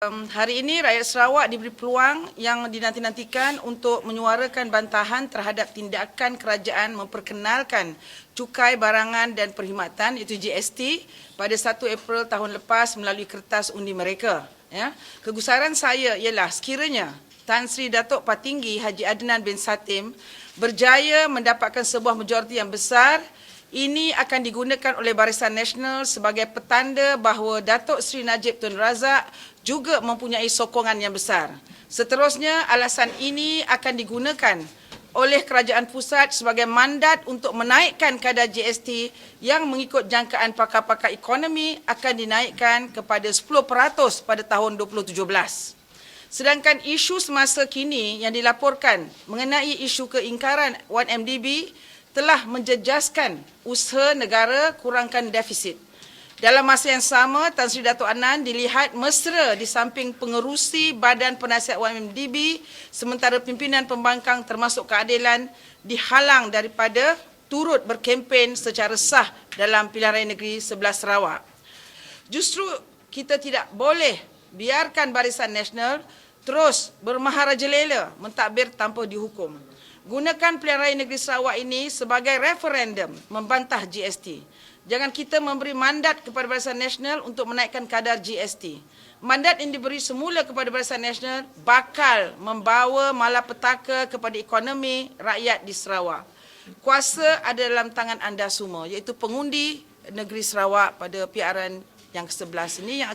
um, hari ini rakyat Sarawak diberi peluang yang dinanti-nantikan untuk menyuarakan bantahan terhadap tindakan kerajaan memperkenalkan cukai barangan dan perkhidmatan iaitu GST pada 1 April tahun lepas melalui kertas undi mereka. Ya. Kegusaran saya ialah sekiranya Tan Sri Datuk Patinggi Haji Adnan bin Satim berjaya mendapatkan sebuah majoriti yang besar ini akan digunakan oleh Barisan Nasional sebagai petanda bahawa Datuk Seri Najib Tun Razak juga mempunyai sokongan yang besar. Seterusnya, alasan ini akan digunakan oleh kerajaan pusat sebagai mandat untuk menaikkan kadar GST yang mengikut jangkaan pakar-pakar ekonomi akan dinaikkan kepada 10% pada tahun 2017. Sedangkan isu semasa kini yang dilaporkan mengenai isu keingkaran 1MDB telah menjejaskan usaha negara kurangkan defisit. Dalam masa yang sama, Tan Sri Datuk Anan dilihat mesra di samping pengerusi Badan Penasihat YMDB sementara pimpinan pembangkang termasuk keadilan dihalang daripada turut berkempen secara sah dalam pilihan raya negeri sebelah Sarawak. Justru kita tidak boleh biarkan Barisan Nasional terus bermaharajalela mentadbir tanpa dihukum. Gunakan pilihan raya negeri Sarawak ini sebagai referendum membantah GST. Jangan kita memberi mandat kepada Barisan Nasional untuk menaikkan kadar GST. Mandat yang diberi semula kepada Barisan Nasional bakal membawa malapetaka kepada ekonomi rakyat di Sarawak. Kuasa ada dalam tangan anda semua iaitu pengundi negeri Sarawak pada PRN yang ke-11 ini yang